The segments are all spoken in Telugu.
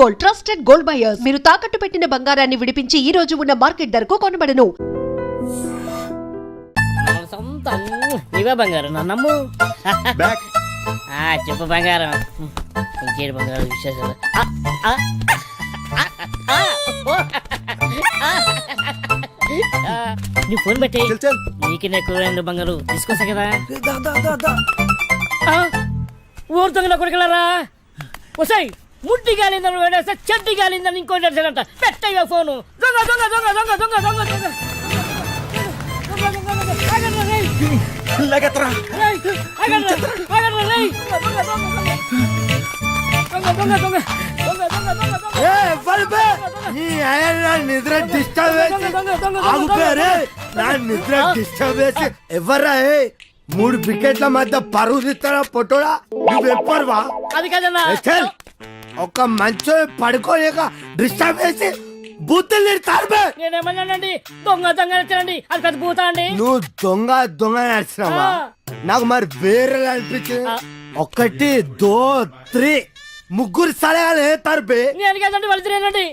గోల్డ్ ట్రస్టెడ్ గోల్డ్ బయర్స్ మీరు తాకట్టు పెట్టిన బంగారాన్ని విడిపించి ఈ రోజు ఉన్న మార్కెట్ ధరకు కొనబడను. సొంతం. ఇవే బంగారం. నా నమ్ము. బ్యాక్ ఆ, చెప్పు బంగారం. ఇంకేడు బంగారం విశేషాలు ఆ, ఆ, ఆ, ఓ, ఆ, నీ ఫోన్ పెట్టి చల్ చల్. నీకు ఎక్కువ బంగారు. తీసుకొస్తా కదా. ఆ, ఊరు దొంగల కొడుకులారా? వసాయి ముడ్డి గాలిందని వేడేస్తే చెడ్డి గాలిందని ఇంకో నడిచాడంట పెట్టగా ఫోను దొంగ దొంగ దొంగ దొంగ దొంగ దొంగ దొంగ నిద్ర డిస్టర్బ్ నిద్ర డిస్టర్బ్ చేసి ఎవర్రా మూడు వికెట్ల మధ్య పరువు తీస్తారా పొట్టోడా నువ్వు ఎప్పర్వా అది కదన్నా ఒక మంచో పడుకోలేక డిస్టర్బ్ చేసి బూతులు నేనేమన్నానండి దొంగ దొంగ నచ్చానండి అది పెద్ద పూత అండి. నువ్వు దొంగ దొంగ నడిచినావా. నాకు మరి వేరే అనిపించింది. ఒకటి దో త్రీ. ముగ్గురు సలహాలు నేను కాదండి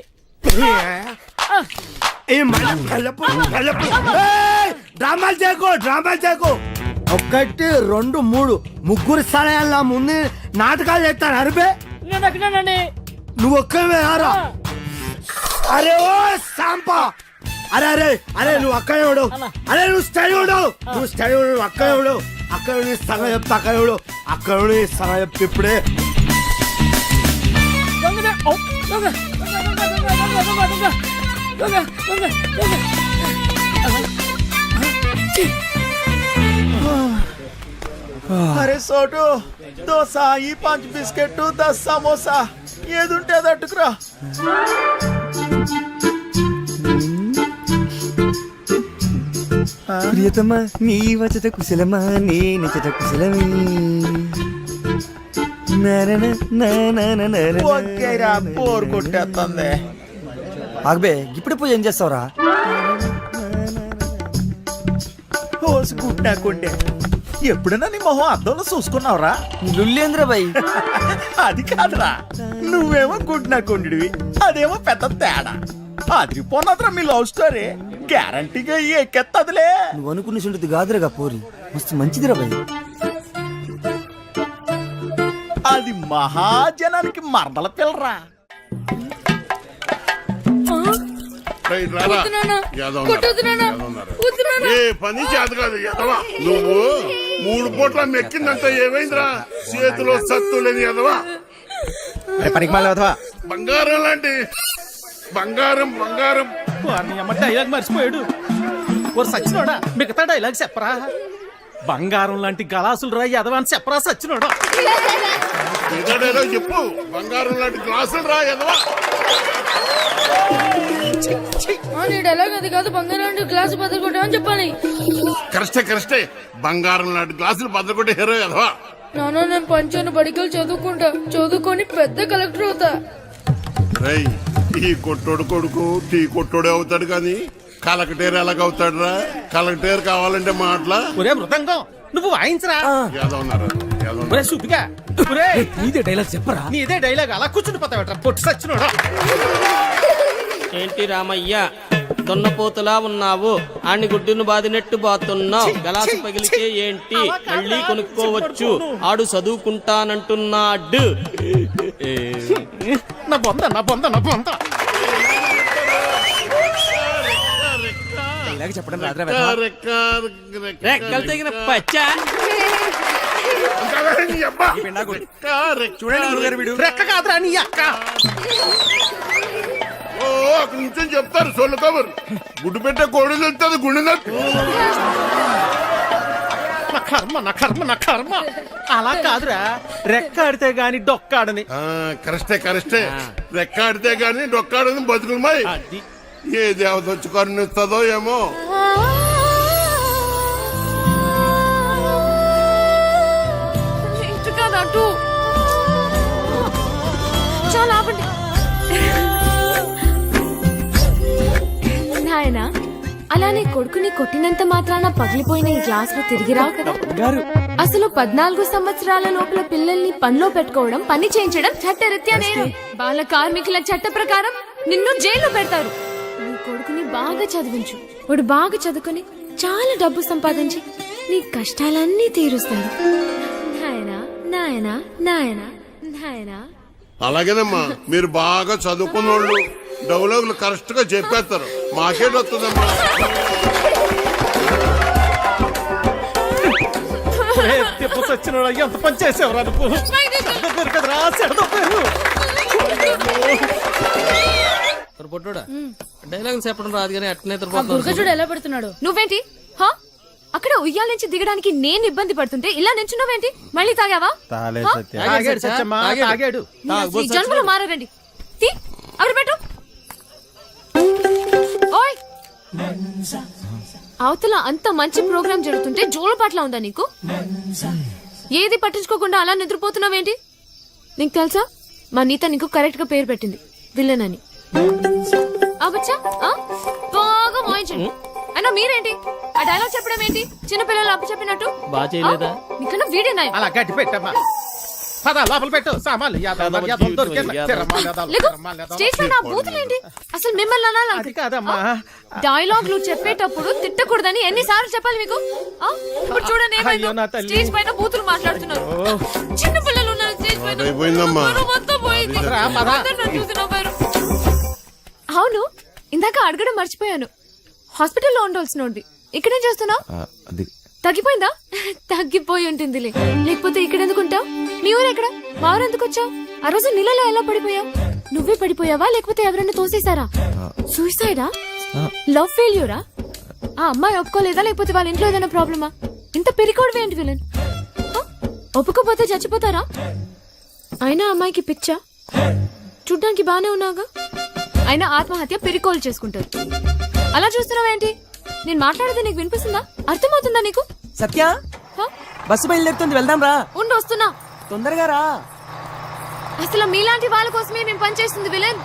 ఏ మన కలపు కలపు. ఏయ్! డ్రామాలు చేయకు డ్రామాలు చేయకు. ఒకటి రెండు మూడు. ముగ్గురు స్థానాల ముందు నాటకాలు చేస్తాను అరిపే నేను ఎక్కడానండి నువ్వు ఒక్కవే ఆరా? అరే ఓ సాంపా అరే అరే అరే నువ్వు అక్కడే ఉండు అలా. అరే నువ్వు స్టడీ ఉండు నువ్వు స్టడీ ఉండు నువ్వు అక్కడే ఉండు అక్కడ ఉండి సగం చెప్తా అక్కడ ఉండు అక్కడ ఉండి సగం చెప్తే ఇప్పుడే. దొంగ అరే సోటు దోశ ఈ పంచ్ బిస్కెట్ దస్ సమోసా ఏదుంటే అది అట్టుకురా ప్రియతమా నీ వచట కుశలమా నీ నిచట కుశలమే. బోర్ కొట్టేస్తుంది ఆగబే ఇప్పుడు పోయి ఏం చేస్తావురా? హోస్ కుట్టాకుండే ఎప్పుడైనా నీ మొహం అద్దంలో చూసుకున్నావురా? లుల్లేంద్ర బాయ్. అది కాదురా. నువ్వేమో గుడ్నాకుండివి అదేమో పెద్ద తేడా. అదిరిపోన్నదిరా మీ లవ్ స్టోరీ. గ్యారంటీగా ఎక్కెత్తదిలే. నువ్వు అనుకున్న చుంటుంది కాదురగా పోరి. మస్తు మంచిదిరా బాయ్. అది మహాజనానికి మరదల పిల్లరా. ఏ పని చేత కాదు ఎదవా నువ్వు మూడు పూట్ల మెక్కిందంటే ఏమైందిరా? చేతిలో సత్తు లేని ఎదవా పనికి మళ్ళీ బంగారం లాంటి. బంగారం బంగారం. డైలాగ్ మర్చిపోయాడు. ఓరు సచ్చినోడా మిగతా డైలాగ్ చెప్పరా? బంగారం లాంటి గలాసులు రా యదవాని చెప్పరా సచ్చినోడా? ఇంకా డైలాగ్ చెప్పు. బంగారం లాంటి గ్లాసులు రా ఎదవా నీ డైలాగ్ అది కాదు బంగారం గ్లాస్ చెప్పాలి. కరెస్టే బంగారం లాంటి గ్లాసులు బద్దకొట్టే హీరో ఎదవా నాన్న నేను పంచాను బడికలు చదువుకుంటా. చదువుకొని పెద్ద కలెక్టర్ అవుతా. రేయ్ ఈ కొట్టోడు కొడుకు టీ కొట్టోడే అవుతాడు కానీ కలకటేరు ఎలాగవుతాడు రా కలకటేరు కావాలంటే మాటలా? ఒరే మృదంగం నువ్వు వాయించరా. ఒరే ఒరే. నీదే డైలాగ్ చెప్పరా? నీదే డైలాగ్ అలా కూర్చుని పోతావట్రా పొట్టు సచ్చినోడా? ఏంటి రామయ్య? దున్నపోతులా ఉన్నావు? ఆని గుడ్డును బాదినట్టు బాతున్నావు గలాసు పగిలితే ఏంటి? మళ్ళీ కొనుక్కోవచ్చు. ఆడు చదువుకుంటానంటున్నాడు. నా బొంద నా బొంద నా బొంద. చెప్పడం రాదురా రెక్కలు తెగిన పచ్చ. రెక్క కాదురా నీ అక్క. ఓ అక్కడ నుంచి చెప్తారు సొల్లు కబురు గుడ్డు పెట్టే కోడి తెలుస్తుంది గుండె నొప్పి. నా కర్మ నా కర్మ నా కర్మ. అలా కాదురా. రెక్క ఆడితే గాని డొక్కాడని. ఆ కరెస్టే కరెస్టే రెక్క ఆడితే గాని డొక్కాడని బతుకులమాయి అది. ఏ దేవత వచ్చి కరుణిస్తుందో ఏమో. ఇటు కాదు అటు. చాలా ఆపండి. నాయనా? అలానే కొడుకుని కొట్టినంత మాత్రాన పగిలిపోయిన ఈ గ్లాసులు తిరిగి రావు కదా. అసలు పద్నాలుగు సంవత్సరాల లోపల పిల్లల్ని పనిలో పెట్టుకోవడం పని చేయించడం చట్టరీత్యా నేరం బాల కార్మికుల చట్ట ప్రకారం నిన్ను జైల్లో పెడతారు. నీ కొడుకుని బాగా చదివించు. వాడు బాగా చదువుకుని చాలా డబ్బు సంపాదించి నీ కష్టాలన్నీ తీరుస్తాడు. నాయనా నాయనా నాయనా నాయనా. అలాగేనమ్మా మీరు బాగా చదువుకున్న వాళ్ళు డైలాగులు కరెక్ట్గా చెప్పేస్తారు. మాకేట్ వస్తుందమ్మా తిప్పు సచ్చినోడా ఎంత పని చేసేవరా నువ్వు. దొరకదురా చెడదొప్పారు పొట్టుడా. డైలాగ్ చెప్పడం రాదు కానీ అట్నే చూడు ఎలా పెడుతున్నాడు? నువ్వేంటి? హా? అక్కడ ఉయ్యాల నుంచి దిగడానికి నేను ఇబ్బంది పడుతుంటే ఇలా నించున్నావేంటి? మళ్ళీ తాగావా? హా? తాగాడు తీ అక్కడ పెట్టు. అవతల అంత మంచి ప్రోగ్రాం జరుగుతుంటే జోలపాట్ల ఉందా నీకు? ఏది పట్టించుకోకుండా అలా నిద్రపోతున్నావేంటి? నీకు తెలుసా? మా నీత నీకు కరెక్ట్గా పేరు పెట్టింది. విలన్ అని అవచ్చా బాగా వాయించండి. అయినా మీరేంటి? ఆ డైలాగ్ చెప్పడం ఏంటి? చిన్నపిల్లలు అప్పు చెప్పినట్టు? బాగా చేయలేదా? నీకన్నా వీడే నాయం అలా గట్టి పెట్టమ్మా పద లోపల పెట్టు సామాన్లు యాదవ్ మరి యాదవ్ దొరికేలా. తిరమాల యాదవ్, లేకు తిరమాల యాదవ్. స్టేజ్ పైన బూతులేంటి అసలు మిమ్మల్ని అనాలి అది కాదమ్మా డైలాగ్లు చెప్పేటప్పుడు తిట్టకూడదని ఎన్నిసార్లు చెప్పాలి మీకు ఆ? ఇప్పుడు చూడండి ఏమైందో. అయ్యో, నా తల్లి. స్టేజ్ పైన బూతులు మాట్లాడుతున్నారు చిన్న పిల్లలు ఉన్నారు స్టేజ్ పైన మొత్తం పోయింది. రా, పద. అందరూ నన్ను చూసి నవ్వారు. అవును ఇందాక అడగడం మర్చిపోయాను హాస్పిటల్లో ఉండాల్సినోడి ఇక్కడేం చేస్తున్నావు అది తగ్గిపోయిందా? తగ్గిపోయి ఉంటుందిలే. లేకపోతే ఇక్కడ ఎందుకుంటావు మీ ఊరు ఎక్కడ? మా ఊరు ఎందుకు వచ్చావు? ఆ రోజు నీళ్ళలో ఎలా పడిపోయావు? నువ్వే పడిపోయావా? లేకపోతే ఎవరైనా తోసేశారా? సూసైడా లవ్ ఫెయిల్యూరా ఆ అమ్మాయి ఒప్పుకోలేదా? లేకపోతే వాళ్ళ ఇంట్లో ఏదైనా ప్రాబ్లమా ఇంత పెరికోవడం ఏంటి విలన్ హ? ఒప్పుకోపోతే చచ్చిపోతారా? అయినా అమ్మాయికి పిచ్చా? చూడ్డానికి బానే ఉన్నాగా అయినా ఆత్మహత్య పెరికోలు చేసుకుంటారు అలా చూస్తున్నావేంటి నేను మాట్లాడేది నీకు వినిపిస్తుందా? అర్థమవుతుందా నీకు? సత్య హ? బస్సు బయలుదేరుతుంది వెళ్దాం రా. ఉండు వస్తున్నా. తొందరగా రా. అసలు మీలాంటి వాళ్ళ కోసమే మేము పనిచేస్తుంది విలన్.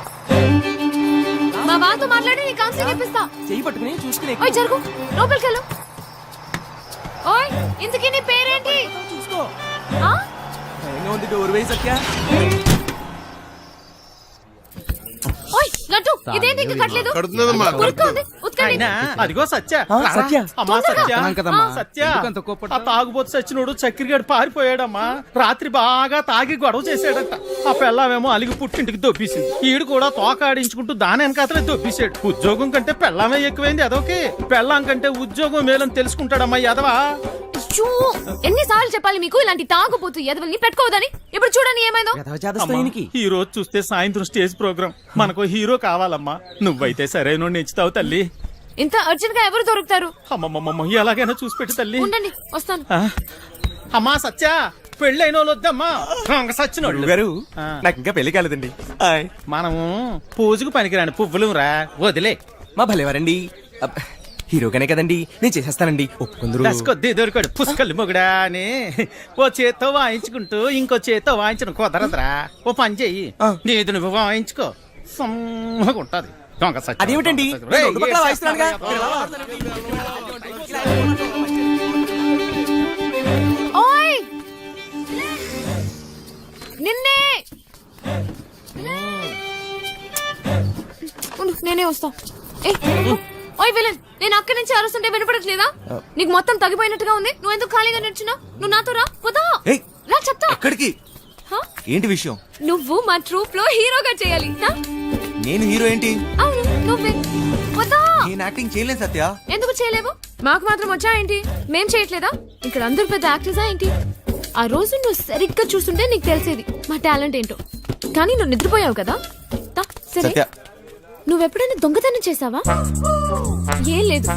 మా వాళ్ళతో మాట్లాడి నీ కౌన్సిలింగ్ ఇప్పిస్తా. చెయ్యి పట్టుకుని చూసుకుని. ఓయ్ జరుగు. లోపలికి వెళ్ళు. ఓయ్ ఇంతకీ నీ పేరేంటి? చూసుకో. ఉంది డోర్ వేయి సత్య. ఓయ్ లడ్డు ఇదేంటి ఇంకా కట్టలేదు? కడుతున్నదమ్మా ఉరుక్కు ఉంది ఉతకండి అయినా అదిగో సత్య. ఆ, రారా. సత్య. అమ్మా సత్య. చెప్తున్నాను కదమ్మా. సత్య. ఎందుకంత కోప్పడతావ్? ఆ తాగుబోతు సచ్చినోడు చక్కెరగాడు పారిపోయాడమ్మా. రాత్రి బాగా తాగి గొడవ చేశాడట. ఆ పెళ్ళామేమో అలిగి పుట్టింటికి దొబ్బేసింది. ఈడు కూడా తోక ఆడించుకుంటూ దాని వెనకాతలే దొబ్బేశాడు. ఉద్యోగం కంటే పెళ్ళామే ఎక్కువైంది అదొకే. పెళ్ళాం కంటే ఉద్యోగం మేలని తెలుసుకుంటాడమ్మా ఎదవా అయ్యో, ఎన్నిసార్లు చెప్పాలి మీకు ఇలాంటి తాగుపోతు ఎదవల్ని పెట్టుకోవద్దని? ఇప్పుడు చూడండి ఏమైందో. ఈ రోజు చూస్తే సాయంత్రం స్టేజ్ ప్రోగ్రామ్ మనకు హీరో కావాలమ్మా. నువ్వైతే సరైన ఎంచుతావు తల్లి. ఇంత అర్జెంట్గా ఎవరు దొరుకుతారు? అమ్మమ్మమ్మ ఎలాగైనా చూసి పెట్టు తల్లి. ఉండండి వస్తాను? అమ్మా సత్య పెళ్ళైన వాళ్ళు వద్దమ్మా. సచ్చినోళ్ళు గారు. నాకు ఇంకా పెళ్ళి కాలేదండి. హాయ్. మనము పూజకు పనికిరాని పువ్వులు రా వదిలే. మా భలేవారండి. అబ్బ, హీరోగానే కదండి. నేను చేసేస్తానండి. ఒప్పుకుందరు. దశకొద్ది దొరికాడు. పుష్కలు మొగుడా అని ఓ చేత్తో వాయించుకుంటూ ఇంకో చేత్తో వాయించడం కుదరదురా. ఓ పని చెయ్యి. ఆ. నీది నువ్వు వాయించుకో. సమ్మగా ఉంటది. దొంగ సచ్చిన అదేమిటండి? దొంగ సచ్చిన. నేను రేయ్, రెండు పక్కల ఏ వాయిస్తున్నానుగా. చేస్తావయ్యా? ఓయ్! నిన్నే! ఉండు, నేనే వస్తా. ఏయ్, ఓయ్ విలన్ నేను అక్కడి నుంచి అరుస్తుంటే వినపడట్లేదా? నీకు మొత్తం తగ్గిపోయినట్టుగా ఉంది. నువ్వు ఎందుకు ఖాళీగా నిల్చున్నావు? నువ్వు నాతో రా. ఏయ్. రా చెప్తా. ఎక్కడికి? ఏంటి విషయం? నువ్వు మా ట్రూప్లో హీరోగా చేయాలి? నేను హీరో ఏంటి? అవును నువ్వే. పోదా నేను యాక్టింగ్ చేయలేను సత్య. ఎందుకు చేయలేవు? మాకు మాత్రం వచ్చా ఏంటి? మేం చేయట్లేదా? ఇక్కడ అందరు పెద్ద యాక్టర్సా ఏంటి? ఆ రోజు నువ్వు సరిగ్గా చూస్తుంటే నీకు తెలిసేది. మా టాలెంట్ ఏంటో. కానీ నువ్వు నిద్రపోయావు కదా? సరే. నువ్వెప్పుడైనా దొంగతనం చేసావా ఏం లేదు.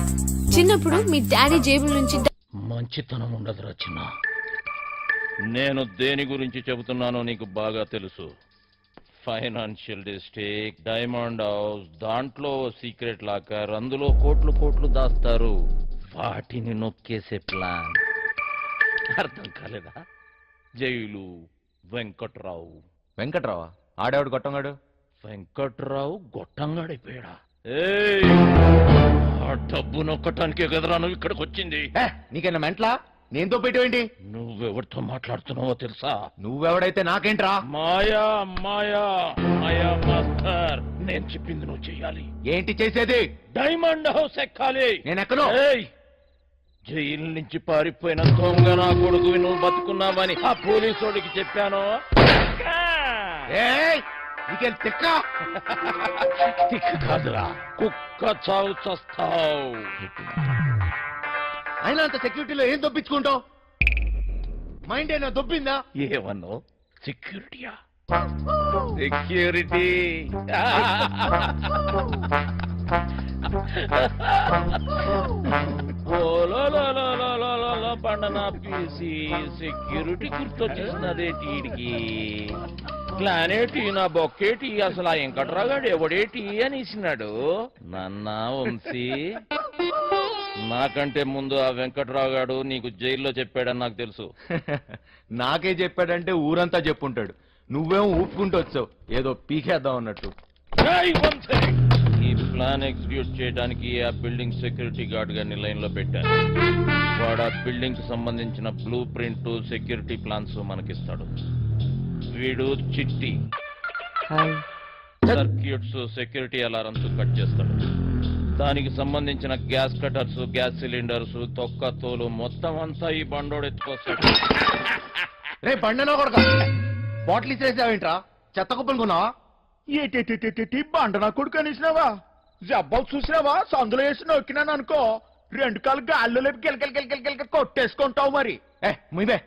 చిన్నప్పుడు మీ డాడీ జేబుల నుంచి మంచితనం ఉండదురా చిన్న. నేను దేని గురించి చెబుతున్నానో నీకు బాగా తెలుసు. ఫైనాన్షియల్ డిస్ట్రిక్ట్ డైమండ్ హౌస్ దాంట్లో సీక్రెట్ లాకర్ అందులో కోట్లు కోట్లు దాస్తారు. వాటిని నొక్కేసే ప్లాన్. అర్థం కాలేదా? జైలు వెంకట్రావు. వెంకట్రావా? ఆడేవాడు కొట్టంగాడు? వెంకట్రావు గొట్టంగాడైపోయాడా! ఆ డబ్బు నొక్కటానికే కదరా నువ్వు ఇక్కడికి వచ్చింది నీకన్నా మెంట్లా? నేను తోపెట్టేవేంటి నువ్వెవరితో మాట్లాడుతున్నావో తెలుసా? నువ్వెవడైతే నాకేంట్రా? మాయా మాయా మాయా మాస్టర్. నేను చెప్పింది నువ్వు చెయ్యాలి. ఏంటి చేసేది? డైమండ్ హౌస్ ఎక్కాలి. నేను ఎక్కను ఏయ్! జైలు నుంచి పారిపోయిన దొంగ నా కొడుకు నువ్వు బతుకున్నావని ఆ పోలీసోడికి చెప్పాను. ఏయ్! నీకేం తిక్క. తిక్క కాదురా. కుక్క చావు చస్తావు. అయినా అంత సెక్యూరిటీలో ఏం దొప్పించుకుంటావు? మైండ్ అయినా దొబ్బిందా? ఏమన్నో? సెక్యూరిటీయా సెక్యూరిటీ పండన? పీసి సెక్యూరిటీ గుర్తొచ్చేసినదే టీడికి ప్లానేటి నా బొక్కేటి అసలు ఆ వెంకట్రాగాడు ఎవడేటి అని ఇచ్చినాడు. నన్న వంశీ నాకంటే ముందు ఆ వెంకట్రావు గాడు నీకు జైల్లో చెప్పాడని నాకు తెలుసు. నాకే చెప్పాడంటే ఊరంతా చెప్పుంటాడు. నువ్వేమో ఊపుకుంటూ వచ్చావు? ఏదో పీకేద్దాం అన్నట్టు. ఏయ్. ఈ ప్లాన్ ఎగ్జిక్యూట్ చేయడానికి ఆ బిల్డింగ్ సెక్యూరిటీ గార్డ్ గారిని లైన్లో పెట్టాను. వాడు ఆ బిల్డింగ్కి సంబంధించిన బ్లూ ప్రింట్ సెక్యూరిటీ ప్లాన్స్ మనకిస్తాడు. వీడు చిట్టి. సర్క్యూట్స్ సెక్యూరిటీ అలారమ్స్ కట్ చేస్తాడు. దానికి సంబంధించిన గ్యాస్ కటర్స్ గ్యాస్ సిలిండర్స్ తొక్క తోలు మొత్తం అంతా ఈ బండోడు ఎత్తుకొస్తాడు. రే బండనో కొడక. బాటిల్ ఇచ్చేసావేంట్రా? చెత్త కుప్పలు కొన్నావా? ఏటేటేటేటి బండ నా కొడుకు అనేసినావా? జబ్బాలు చూసినావా? సందులో వేసి నొక్కినాను అనుకో. రెండు కాలు గాల్లో లేపి గిలకలు గిలకలు గిలక కొట్టేసుకుంటావు మరి. ఏ ముయిబే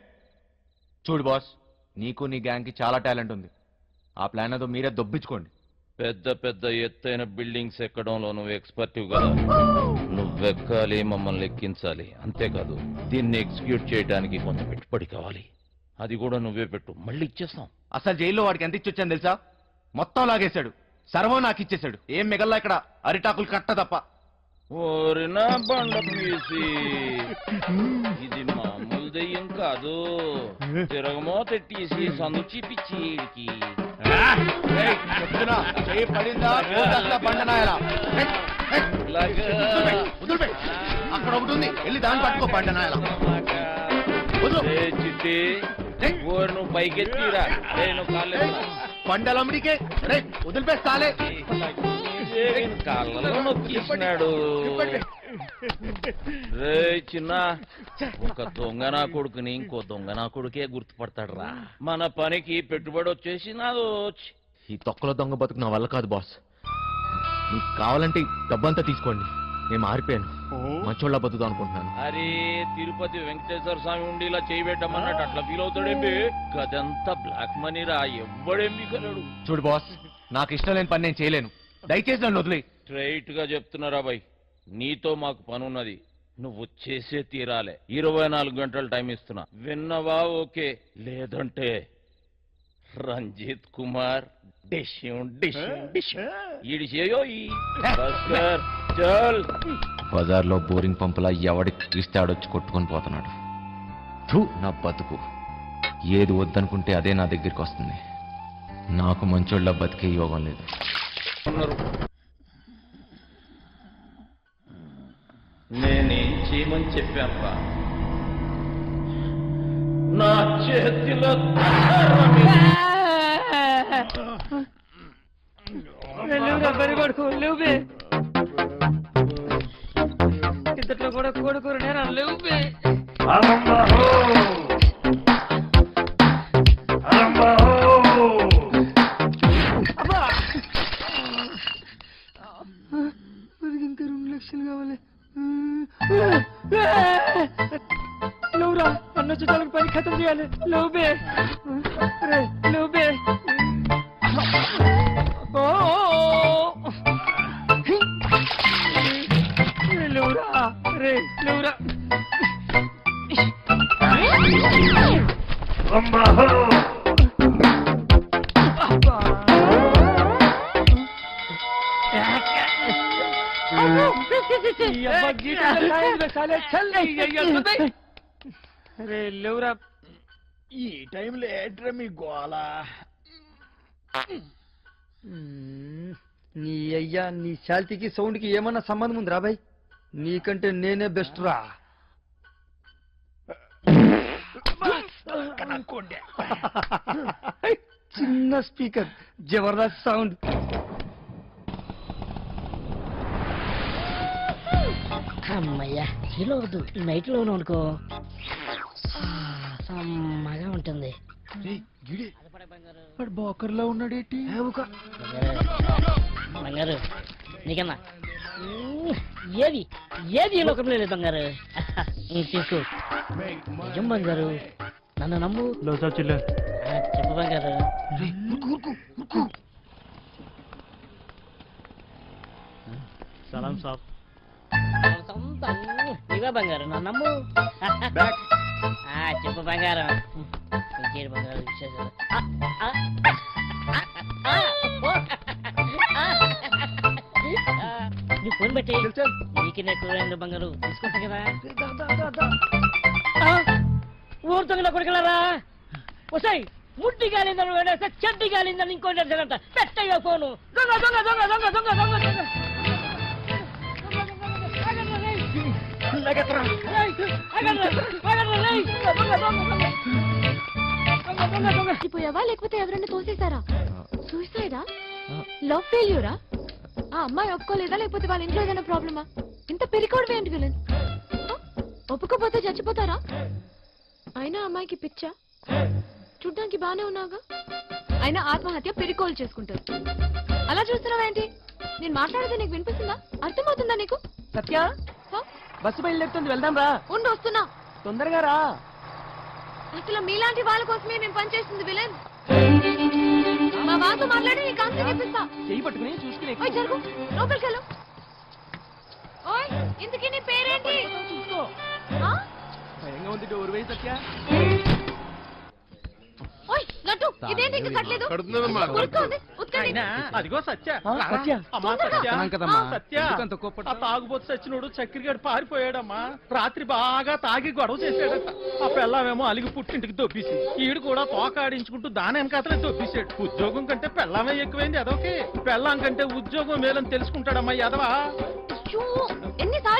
చూడు బాస్. నీకు నీ గ్యాంగ్కి చాలా టాలెంట్ ఉంది. ఆ ప్లాన్ ఏదో మీరే దొబ్బించుకోండి. పెద్ద పెద్ద ఎత్తైన బిల్డింగ్స్ ఎక్కడంలో నువ్వు ఎక్స్పర్టివ్ కదా? నువ్వెక్కాలి మమ్మల్ని ఎక్కించాలి. అంతేకాదు దీన్ని ఎగ్జిక్యూట్ చేయడానికి కొంత పెట్టుబడి కావాలి. అది కూడా నువ్వే పెట్టు. మళ్ళీ ఇచ్చేస్తాం. అసలు జైల్లో వాడికి ఎంత ఇచ్చొచ్చాను తెలుసా? మొత్తం లాగేశాడు. సర్వం నాకు ఇచ్చేశాడు. ఏం మిగల్లా ఇక్కడ? అరిటాకులు కట్ట తప్ప. ఓరి నా బండ పీసి. ఇది మామూలు దెయ్యం కాదు తిరగమో తెట్టేసి సందు చూపించి చెయ్యి పడిందా. వదిలిపెయ్. అక్కడ ఒకటి ఉంది. వెళ్ళి దాన్ని పట్టుకో. ఏ చిట్టి? ఏయ్. ఓరి నువ్వు పైకెత్తిరా. కాలేదు బండలమ్మడికే. రే వదిలిపేస్తాలే కాళ్ళలో నొక్కిస్తున్నాడు రే చిన్న ఒక దొంగ నా కొడుకుని ఇంకో దొంగ నా కొడుకే గుర్తుపడతాడు రా మన పనికి పెట్టుబడి వచ్చేసి నాదో ఈ తొక్కలో దొంగ బతుకు నా వల్ల కాదు బాస్. మీకు కావాలంటే డబ్బంతా తీసుకోండి. నేను మారిపోయాను. మంచోళ్ళ బతుకుదాం అనుకుంటున్నాను. అరే తిరుపతి వెంకటేశ్వర స్వామి ఉండి ఇలా చేయబెట్టమన్నట్టు అట్లా ఫీల్ అవుతాడేంటి? గదంతా బ్లాక్ మనీ రా ఎవ్వడేం మిగలడు చూడు బాస్ నాకు ఇష్టం లేని పని నేను చేయలేను. దయచేసి నన్ను వదిలే స్ట్రైట్గా చెప్తున్నారా బాయ్ నీతో మాకు పనున్నది. నువ్వు చేసే తీరాలే. ఇరవై నాలుగు గంటలు టైం ఇస్తున్నా. విన్నవా? ఓకే. లేదంటే రంజిత్ కుమార్ బజార్లో బోరింగ్ పంపులా ఎవడికి ఇస్తే ఆడొచ్చి కొట్టుకొని పోతున్నాడు. థూ నా బతుకు. ఏది వద్దనుకుంటే అదే నా దగ్గరికి వస్తుంది. నాకు మంచోళ్ళ బతికే యోగం లేదు. నేనేం చేయమని చెప్పాను రా నా చేతిలో బరి కొడుకు లేవు బే ఇంతట్లో కూడా కొడుకు నేరా లేవు బే అన్న చుట్టాలకు పని ఖతం చేయాలి. లేవు బే రే రే లేవురా. ఈ టైంలో ఏంట్రా మీ గోల? నీ అయ్యా నీ శాల్తీకి సౌండ్కి ఏమన్నా సంబంధం ఉంది రాబాయ్ నీకంటే నేనే బెస్ట్ రా అనుకోండి చిన్న స్పీకర్ జబర్దస్త్ సౌండ్. అమ్మయ్యా హీలో వద్దు. నైట్ లోను అనుకో. సమ్మగా ఉంటుంది. బోకర్లో ఉన్నాడేటి? బంగారు నీకన్నా. ఏది? ఏది ఈ లోకంలో లేదు బంగారు? తీసుకో. నిజం బంగారు. నన్ను నమ్ము. చెప్పు బంగారు. సలాం సాబ్. సొంతం. ఇవే బంగారు నన్ను నమ్ము. ఆ, చెప్పు బంగారం. ఇంకేడు బంగారు విశేషాలు ఆ, ఆ, ఆ, ఆ, ఓ. ఆ, ఆ, నీ ఫోన్ పెట్టి నీకు నేను కూర బంగారు తీసుకుంటా కదా ఆ, ఊరు తొంగిన కొడుకులారా? వసాయి ముట్టి గాలిందని వేడేస్తే చెడ్డి గాలిందని ఇంకో పెట్టయ్యా ఫోను. దొంగ దొంగ దొంగ దొంగ దొంగ దొంగ దొంగ. చచ్చిపోయావా లేకపోతే ఎవరైనా తోసేశారా? సూసైడా లవ్ ఫెయిల్యూరా ఆ అమ్మాయి ఒప్పుకోలేదా? లేకపోతే వాళ్ళ ఇంట్లో ఏదైనా ప్రాబ్లమా ఇంత పెరికోవడం ఏంటి విలన్ ఒప్పుకోపోతే చచ్చిపోతారా? అయినా అమ్మాయికి పిచ్చా? చూడ్డానికి బానే ఉన్నాగా అయినా ఆత్మహత్య పెరికోలు చేసుకుంటారు అలా చూస్తున్నావేంటి? నేను మాట్లాడేది నీకు వినిపిస్తుందా? అర్థమవుతుందా నీకు? సత్య? బస్సు బయలుదేరుతుంది వెళ్దాం రా. ఉండు వస్తున్నా. తొందరగా రా. అసలు మీలాంటి వాళ్ళ కోసమే నేను పనిచేస్తుంది విలన్. మా వాళ్ళతో మాట్లాడి నీ కాన్సెప్ట్ చెప్పిస్తా. చెయ్యి పట్టుకుని చూసుకుని ఓయ్ జరుగు. లోపలికి వెళ్ళు. ఓయ్ ఇంతకీ నీ పేరేంటి? ఆ? భయంగా ఉంది డోర్ లడ్డు ఇదేంటి ఇంకా కట్టలేదు? కడుతున్నానమ్మా. ఉరుక్కో ఉంది, ఉతకండి. అయినా అదిగో సత్య. ఆ. సత్య. అమ్మా సత్య. వస్తున్నాం కదమ్మా. ఆ, సత్య. ఎందుకంత కోప్పడతావ్? ఆ తాగుబోతు సచ్చినోడు చక్కెరగాడు పారిపోయాడమ్మా. రాత్రి బాగా తాగి గొడవ చేశాడట ఆ పెళ్ళామేమో అలిగి పుట్టింటికి దొబ్బేసింది ఈడు కూడా తోకాడించుకుంటూ దాని వెనకాతలే దొబ్బేశాడు. ఉద్యోగం కంటే పెళ్ళామే ఎక్కువైంది అదొకే. పెళ్ళాం కంటే ఉద్యోగం మేలని తెలుసుకుంటాడమ్మా ఎదవా అయ్యో,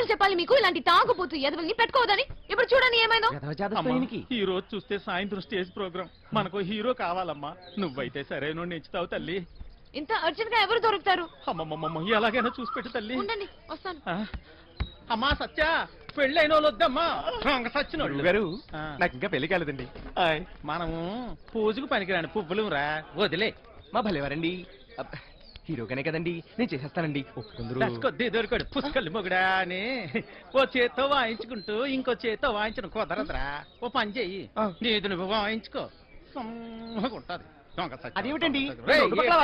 ఎన్నిసార్లు చెప్పాలి మీకు? ఇలాంటి తాగుపోతు ఎదవల్ని పెట్టుకోవద్దని? ఇప్పుడు చూడండి ఏమైందో. ఈ రోజు చూస్తే సాయంత్రం స్టేజ్ ప్రోగ్రామ్ మనకు హీరో కావాలమ్మా. నువ్వైతే సరైన నెచ్చుతావు తల్లి. ఇంత అర్జెంట్గా ఎవరు దొరుకుతారు? అమ్మమ్మమ్మ ఎలాగైనా చూసి పెట్టు తల్లి. ఉండండి వస్తాను? అమ్మా సత్య పెళ్ళైన వాళ్ళు వద్దమ్మా. సచ్చినోళ్ళు. గారు. నాకు ఇంకా పెళ్ళి కాలేదండి. మనము పూజకు పనికిరాని పువ్వులు రా వదిలే. మా భలేవారండి. అబ్బ, హీరోగానే కదండి నేను చేసేస్తానండి ఒప్పుకుందరు కొద్ది దొరికాడు పుష్కలు మొగుడా అని ఓ చేత్తో వాయించుకుంటూ ఇంకో చేత్తో వాయించడం కుదరదురా ఓ పని చెయ్యి ఆ. నీది నువ్వు వాయించుకో సమ్మగా ఉంటది దొంగ సచ్చిన. అదేమిటండి? రేయ్, పక్కల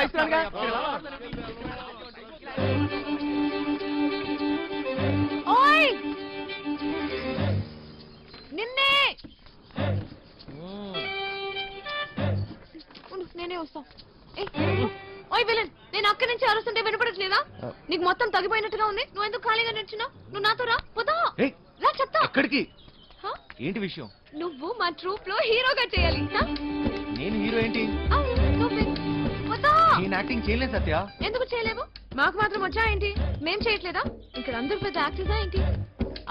విషయం. నువ్వు మా ట్రూప్లో హీరోగా చేయాలి? నేను హీరో ఏంటి? నేను యాక్టింగ్ చేయలేదు సత్య. ఎందుకు చేయలేవు మాకు మాత్రం వచ్చా ఏంటి? మేం చేయట్లేదా? ఇక్కడ అందరు పెద్ద యాక్టర్సా ఏంటి?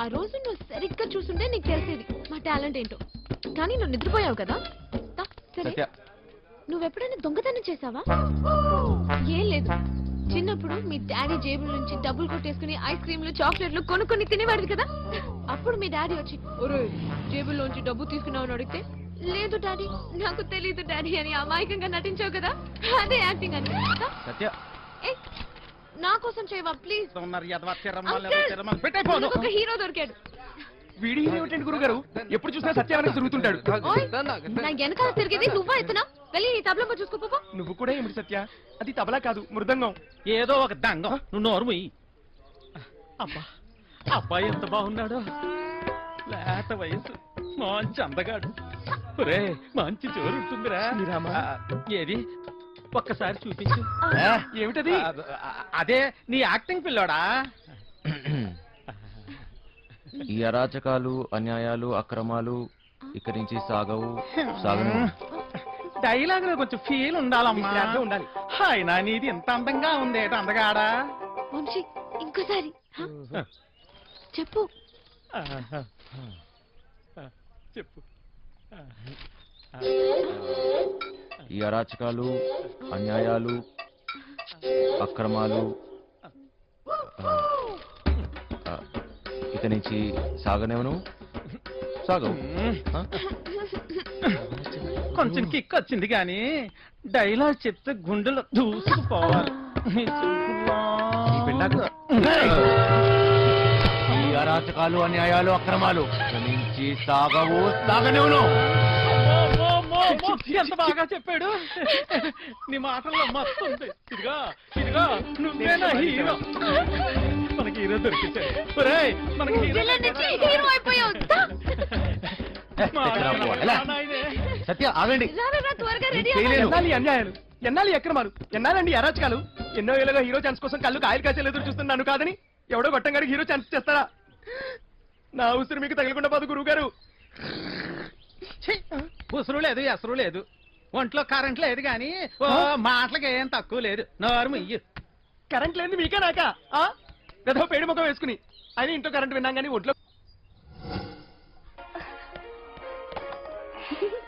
ఆ రోజు నువ్వు సరిగ్గా చూస్తుంటే నీకు తెలిసేది మా టాలెంట్ ఏంటో. కానీ నువ్వు నిద్రపోయావు కదా? సరే. నువ్వెప్పుడైనా దొంగతనం చేసావా? ఏం లేదు. చిన్నప్పుడు మీ డాడీ జేబుల నుంచి డబ్బులు కొట్టేసుకుని ఐస్ క్రీమ్లు చాక్లెట్లు కొనుక్కొని తినేవాడు కదా. అప్పుడు మీ డాడీ వచ్చి జేబుల్లోంచి డబ్బు తీసుకున్నావు అడిగితే లేదు డాడీ నాకు తెలియదు డాడీ అని అమాయకంగా నటించావు కదా. అదే యాక్టింగ్ అని. సత్య. నా కోసం చేయవా ప్లీజ్. ఒక హీరో దొరికాడు. వీడి హీరో గురుగారు? ఎప్పుడు చూసినా సత్యానికి తిరుగుతుంటాడు. నా వెనకాల తిరిగేది నువ్వా ఎత్తునా వెళ్ళి నీ తబలంగా చూసుకో పో నువ్వు కూడా ఏమిటి సత్య? అది తబలా కాదు మృదంగం. ఏదో ఒక దంగం. నువ్వు నోరు ముయ్యి అబ్బా. అబ్బాయి ఎంత బాగున్నాడో. లేత వయసు. మంచి అందగాడు. ఒరే మంచి జోరు ఉంటుందిరా. ఆ, ఏది? ఒక్కసారి చూపించు. ఆ, ఏమిటది? అదే నీ యాక్టింగ్ పిల్లోడా? ఈ అరాచకాలు అన్యాయాలు అక్రమాలు ఇక్కడి నుంచి సాగవు సాగను డైలాగ్లో కొంచెం ఫీల్ ఉండాలమ్మా. శ్రద్ధ ఉండాలి. అయినా నీది ఇంత అందంగా ఉంది ఏట అందగాడా? వంశీ ఇంకోసారి హ? చెప్పు. చెప్పు. ఈ అరాచకాలు అన్యాయాలు అక్రమాలు ఆ, ఆ, ఇక నుంచి సాగనేవను సాగవు. ఆ? కొంచెం కిక్ వచ్చింది కానీ డైలాగ్ చెప్తే గుండెలో దూసుకుపోవాలి. అరాచకాలు అన్యాయాలు అక్రమాలు ఇక నుంచి సాగవు సాగనేవను ఎంత బాగా చెప్పాడు. నీ మాటల్లో మస్తు ఉంది. ఇదిగా ఇదిగా నువ్వేనా హీరో. మనకి హీరో ఒరేయ్, మనకి హీరో హీరో అయిపోయావు. సత్య ఆగండి. త్వరగా రెడీ అన్యాయాలు? ఎన్నాళ్ళు ఈ అక్రమాలు? ఎన్నాలండి అరాచకాలు? ఎన్నో ఏళ్ళుగా హీరో ఛాన్స్ కోసం కళ్ళు కాయలు కాసేలు ఎదురు చూస్తున్నాను కాదని ఎవడో గొట్టంగాడికి హీరో ఛాన్స్ చేస్తారా నా ఉసిరి మీకు తగలకుండా పోదు గురువు గారు ఉసురు లేదు ఎసరు లేదు. ఒంట్లో కరెంట్ లేదు కానీ ఓ మాటలకి ఏం తక్కువ లేదు. నోరు ఇయ్యు కరెంట్ లేదు మీకే నాకా? ఆ? ఏదో పేడి ముఖం వేసుకుని. అయినా ఇంట్లో కరెంట్ విన్నాం కానీ ఒంట్లో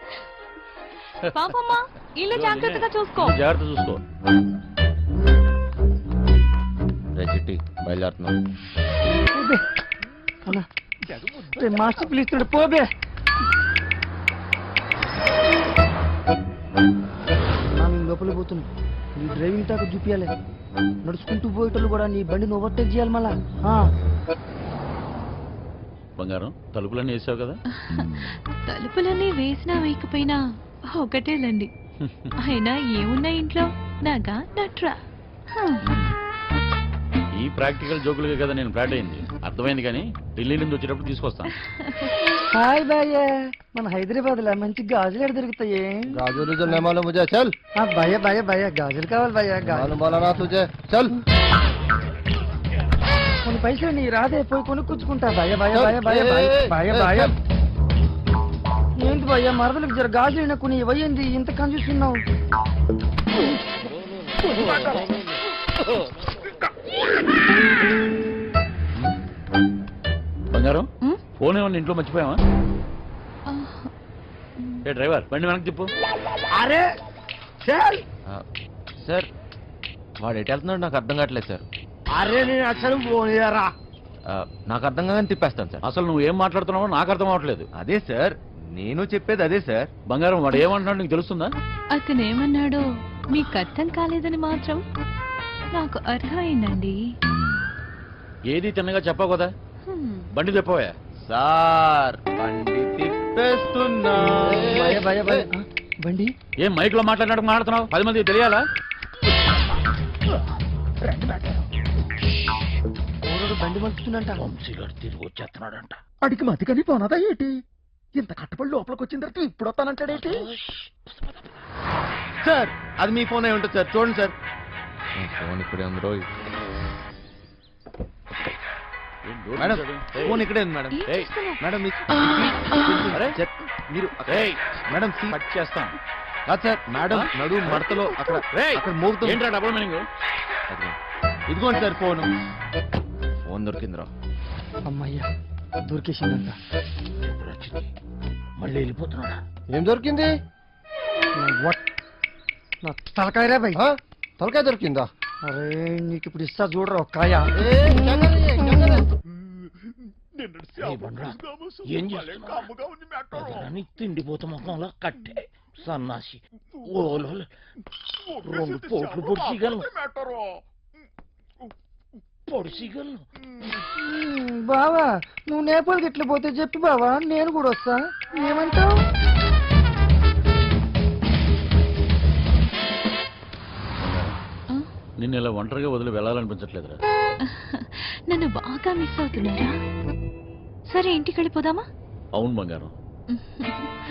పాపమ్మా ఇల్లు జాగ్రత్తగా చూసుకో. జాగ్రత్త చూసుకో. బయలుదేరుతున్నాం మాస్టర్ పిలుస్తున్నాడు పోబే. లోపల పోతున్నాం. నీ డ్రైవింగ్ టాక్ చూపించాలి నడుచుకుంటూ పోయేటోళ్ళు కూడా నీ బండిని ఓవర్టేక్ చేయాలి మళ్ళా. ఆ. బంగారం తలుపులన్నీ వేసావు కదా? తలుపులన్నీ వేసినా వేయకపోయినా ఒకటేలండి అయినా ఏమున్నాయి ఇంట్లో నాగా నట్రా ఈ ప్రాక్టికల్ జోకులుగా కదా నేను ఫ్లాట్ అయింది అర్థమైంది కానీ ఢిల్లీ నుంచి వచ్చేటప్పుడు తీసుకొస్తాను హాయ్ భయ్య మన హైదరాబాద్ లో మంచి గాజులు ఎక్కడ దొరుకుతాయి गाजर जो नहीं मालूम मुझे चल ఆ, భయ్య భయ్య భయ్య గాజులు కావాలి భయ్య గాజులు बोला ना तुझे चल కొన్ని పైసలు నీ రాదే పోయి కొనుక్కుంటా భయ భయ భయ భయ భయ భయ భయ ఏంటి భయ్య మరదలకు జర గాజులు కొన్ని ఇవ్వయింది ఇంత కన్ఫ్యూస్తున్నావు బంగారం? ఫోన్ ఏమన్నా ఇంట్లో మర్చిపోయావా? ఏ డ్రైవర్ బండి వెనక్కి తిప్పు. అరే సార్! సార్ వాడు ఎటు వెళ్తున్నాడు నాకు అర్థం కావట్లేదు సార్. అరే నేను అసలు పోనీయరా. ఆ, నాకు అర్థం కాగానే తిప్పేస్తాను సార్. అసలు నువ్వు ఏం మాట్లాడుతున్నావో నాకు అర్థం అవ్వట్లేదు అదే సార్. నేను చెప్పేది అదే సార్ బంగారం వాడు ఏమంటున్నాడు నీకు తెలుస్తుందా అతను ఏమన్నాడో మీకు అర్థం కాలేదని మాత్రం నాకు అర్థమైందండి ఏది తిన్నగా చెప్పావు కదా. బండి తిప్పవా సార్ బండి తిప్పేస్తున్నా భయ భయ భయ ఆ, బండి ఏం మైక్లో మాట్లాడినట్టు మాట్లాడుతున్నావు పది మంది తెలియాలా బండి మలుపుతుందంట తిరిగి వచ్చేస్తున్నాడంట అడిగి మతికని పోనదా ఏంటి ఇంత కట్టబడి లోపలికి వచ్చిన తర్వాత ఇప్పుడు వస్తానంటాడేంటి సార్ అది మీ ఫోన్ అయి ఉంటుంది సార్. చూడండి సార్. ఫోన్ ఇక్కడే ఉంది రోయ్. మేడం ఫోన్ ఇక్కడే ఉంది మేడం? మేడం మీరు మేడం సీ- కట్ చేస్తాం. కాదు సార్ మేడం? నడు మడతలో అక్కడ అక్కడ మోగుతుంది. ఏంట్రా డబుల్ మీనింగ్ అదిగో. ఇదిగోండి సార్ ఫోన్. ఫోన్ దొరికిందిరా. అమ్మయ్యా. దొరికేసిందంట. మళ్ళీ వెళ్ళిపోతున్నాడా? ఏం దొరికింది? నా తలకాయరా భయ్ తలకాయ దొరికిందా? అరే నీకు ఇప్పుడు ఇస్తా చూడరా ఒక కాయ. ఏం తిండిపోత ముఖంలో కట్టే. సన్నాసి. ఓలో రెండు పోట్లు పొడిచిగలను పొడిచిగలను ఉమ్, బావా నువ్వు నేపాల్కి ఎట్లా పోతే చెప్పు బావా నేను కూడా వస్తా. ఏమంటావు? నిన్ను ఇలా ఒంటరిగా వదిలి వెళ్ళాలనిపించట్లేదురా. నన్ను బాగా మిస్ అవుతున్నారా సరే ఇంటికి వెళ్ళిపోదామా అవును బంగారం.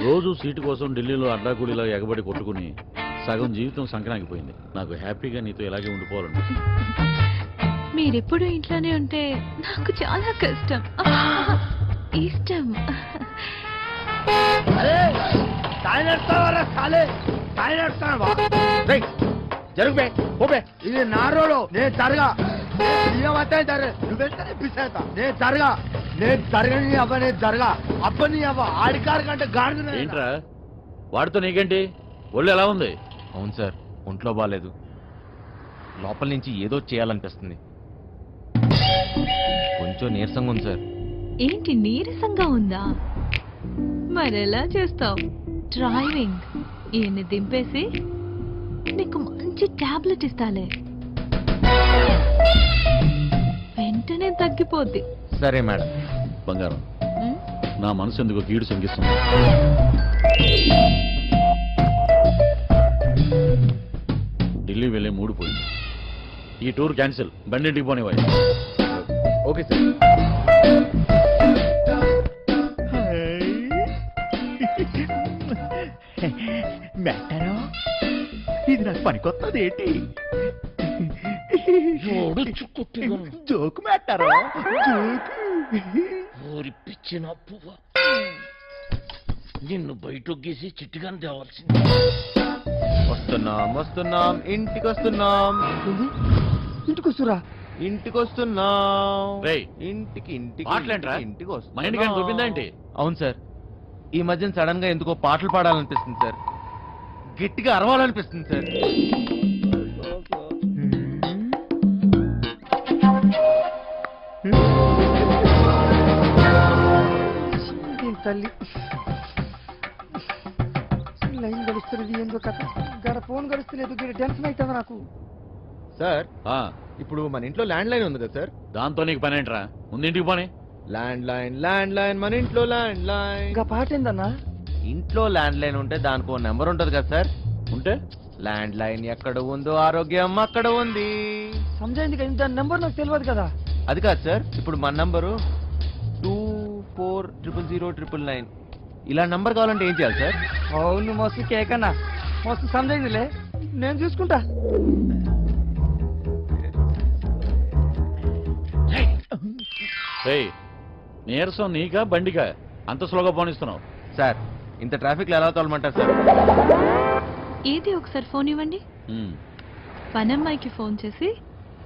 రోజు సీటు కోసం ఢిల్లీలో అడ్డాకూడిలా ఎగబడి కొట్టుకుని సగం జీవితం సంక్రాంతిపోయింది నాకు హ్యాపీగా నీతో ఇలాగే ఉండిపోవాలండి మీరెప్పుడు ఇంట్లోనే ఉంటే నాకు చాలా కష్టం. ఇష్టం. జరుగు బే పోబే ఇది నా రోడు నేను జరగా. జరగ. పిసేత నేను జరగా. నేను జరగని అవ్వ నేను జరగా. అబ్బ నీ అవ్వ ఆడికారు కంటే గాడిద ఏంట్రా? వాడితో నీకేంటి? ఒళ్ళు ఎలా ఉంది? అవును సార్ ఒంట్లో బాగాలేదు లోపల నుంచి ఏదో చేయాలనిపిస్తుంది. కొంచెం నీరసంగా ఉంది సార్. ఏంటి నీరసంగా ఉందా? మరెలా చేస్తావు? డ్రైవింగ్. ఈయన్ని దింపేసి నీకు మంచి టాబ్లెట్ ఇస్తాలే. వెంటనే తగ్గిపోద్ది. సరే మేడం. బంగారం. నా మనసు ఎందుకు కీడు శంకిస్తుంది ఢిల్లీ వెళ్ళే మూడు పోయింది. ఈ టూర్ క్యాన్సిల్. బండింటికి పోనివ్వాలి ఓకే సార్. మెట్టరు ఇది నాకు పనికొత్తది ఏంటి? జోకు మెట్టరు ఊరి పిచ్చిన పువ్వ. నిన్ను బయటొగ్గేసి చిట్టుగాని తేవాల్సింది. వస్తున్నాం వస్తున్నాం ఇంటికి వస్తున్నాం. ఇంటికి వస్తురా? ఇంటికి వస్తున్నాం రేయ్, ఇంటికి ఇంటికి పాటలేంట్రా? ఇంటికి ఇంటికి ఏమైనా దొబ్బిందా ఏంటి? అవును సార్. ఈ మధ్యన సడన్గా ఎందుకో పాటలు పాడాలనిపిస్తుంది సార్. గట్టిగా అరవాలనిపిస్తుంది సార్. తల్లి? లైన్ గడుస్తున్నది ఏందో కథ. గడ ఫోన్ గడుస్తలేదు టెన్షన్ అవుతుంది నాకు? సార్ ఆ, ఇప్పుడు మన ఇంట్లో ల్యాండ్ లైన్ ఉంది కదా సార్? దాంతో నీకు పని ఏంట్రా? ముందు ఇంటికి పోనీ. ల్యాండ్ లైన్ ల్యాండ్ లైన్ మన ఇంట్లో ల్యాండ్ లైన్ ఇంకా పాట ఏందన్నా? ఇంట్లో ల్యాండ్ లైన్ ఉంటే దానికి ఓ నెంబర్ ఉంటది కదా సార్? ఉంటే? ల్యాండ్ లైన్ ఎక్కడ ఉందో ఆరోగ్యం అక్కడ ఉంది. సమజైంది కదా దాని నెంబర్ నాకు తెలియదు కదా. అది కాదు సార్ ఇప్పుడు మన number two four triple zero triple nine. ఇలా నంబర్ కావాలంటే ఏం చేయాలి సార్? అవును మస్తు కేక్ అన్నా మస్తు సమజైందిలే నేను చూసుకుంటా. రేయ్, నీరసం నీకా బండికా? అంత స్లోగా పోనిస్తున్నావు. సార్ ఇంత ట్రాఫిక్లో ఎలా తోలమంటారు సార్? ఏది ఒకసారి ఫోన్ ఇవ్వండి? ఉమ్, పనమ్మాయికి ఫోన్ చేసి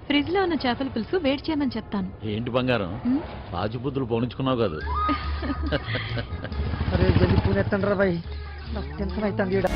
ఫ్రిడ్జ్లో ఉన్న చేపల పులుసు వేడి చేయమని చెప్తాను. ఏంటి బంగారం? ఉమ్, రాజుపుత్రులు పోనించుకున్నావు కాదు. అరే జల్ది పూనెత్తండ్రా బాయ్. నాకు టెన్షన్ అవుతుంది ఈడ.